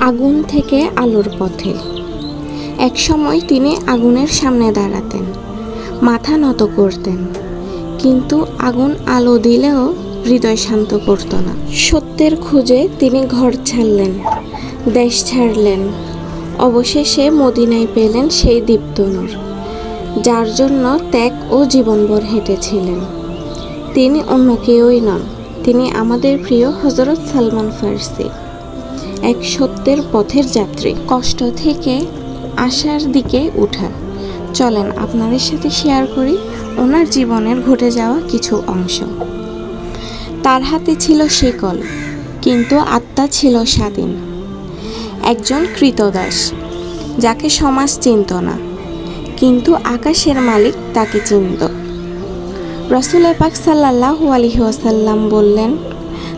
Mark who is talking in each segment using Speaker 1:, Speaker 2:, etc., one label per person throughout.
Speaker 1: আগুন থেকে আলোর পথে। একসময় তিনি আগুনের সামনে দাঁড়াতেন, মাথা নত করতেন, কিন্তু আগুন আলো দিলেও হৃদয় শান্ত করত না। সত্যের খুঁজে তিনি ঘর ছাড়লেন, দেশ ছাড়লেন, অবশেষে মদিনায় পেলেন সেই দীপ্তনূর, যার জন্য ত্যাগ ও জীবনভর হেঁটেছিলেন। তিনি অন্য কেউই নন, তিনি আমাদের প্রিয় হজরত সালমান ফার্সি। এক সত্যের পথের যাত্রী। কষ্ট থেকে আশার দিকে উঠা। চলেন আপনাদের সাথে শেয়ার করি ওনার জীবনের ঘটে যাওয়া কিছু অংশ। তার হাতে ছিল শেকল কিন্তু আত্মা ছিল স্বাধীন। একজন কৃতদাস, যাকে সমাজ চিনত না, কিন্তু আকাশের মালিক তাকে চিনত। রসুল পাক সাল্লাহু আলহি ওয়াসাল্লাম বললেন,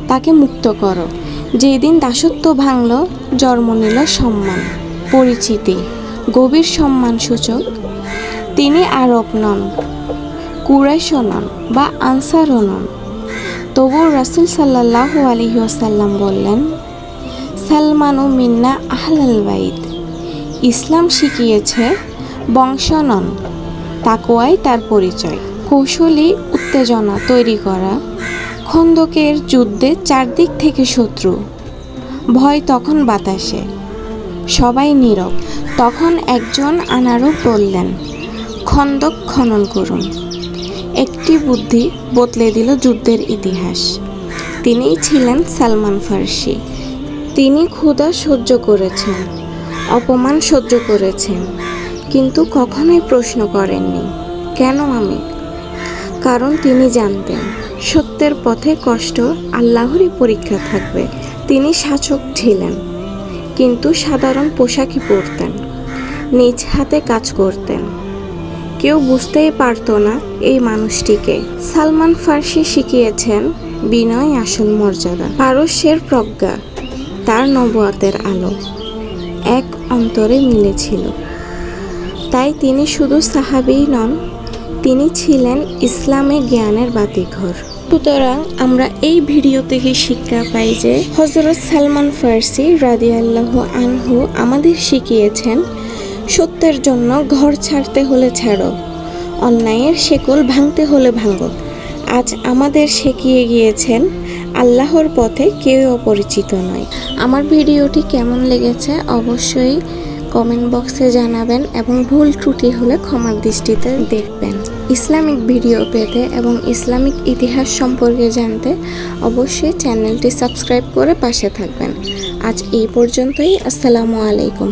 Speaker 1: তাকে মুক্ত করো। যেই দিন দাসত্ব ভাঙল, জন্ম নিল সম্মান, পরিচিতি, গভীর সম্মান সূচক। তিনি আরব নন, কুরাইশও নন বা আনসারও নন। তবু রাসুল সাল্লাহ আলহি ওসাল্লাম বললেন, সালমানু মিন্না আহলাল বাইত। ইসলাম শিখিয়েছে বংশ নন তাকোয়াই তার পরিচয়। কৌশলী উত্তেজনা তৈরি করা খন্দকের যুদ্ধে চারদিক থেকে শত্রু। ভয় তখন বাতাসে। সবাই নীরব। তখন একজন আনারও বললেন খন্দক খনন করুন। একটি বুদ্ধি বদলে দিল যুদ্ধের ইতিহাস। তিনিই ছিলেন সালমান ফার্সি। তিনি ক্ষুধা সহ্য করেছেন, অপমান সহ্য করেছেন, কিন্তু কখনোই প্রশ্ন করেননি, কেন আমি? কারণ তিনি জানতেন, সত্যের পথে কষ্ট আল্লাহরই পরীক্ষা থাকবে। তিনি শাসক ছিলেন, কিন্তু সাধারণ পোশাকই পরতেন, নিজ হাতে কাজ করতেন। কেউ বুঝতেই পারতো না এই মানুষটিকে। সালমান ফার্সি শিখিয়েছেন বিনয় আসল মর্যাদা, পারস্যের প্রজ্ঞা, তার নবুয়াতের আলো। এক অন্তরে মিলেছিল। তাই তিনি শুধু সাহাবেই নন তিনি ছিলেন ইসলামে জ্ঞানের বাতিঘর। সুতরাং আমরা এই ভিডিও থেকে শিক্ষা পাই যে হজরত সালমান ফার্সি রাদি আল্লাহ আনহু আমাদের শিখিয়েছেন, সত্যের জন্য ঘর ছাড়তে হলে ছাড়ো, অন্যায়ের শেকল ভাঙতে হলে ভাঙো। আজ আমাদের শিখিয়ে গিয়েছেন, আল্লাহর পথে কেউ অপরিচিত নয়। আমার ভিডিওটি কেমন লেগেছে অবশ্যই কমেন্ট বক্সে জানাবেন এবং ভুল ত্রুটি হলে ক্ষমার দৃষ্টিতে দেখবেন। ইসলামিক ভিডিও পেতে এবং ইসলামিক ইতিহাস সম্পর্কে জানতে অবশ্যই চ্যানেলটি সাবস্ক্রাইব করে পাশে থাকবেন। আজ এই পর্যন্তই। আসসালামু আলাইকুম।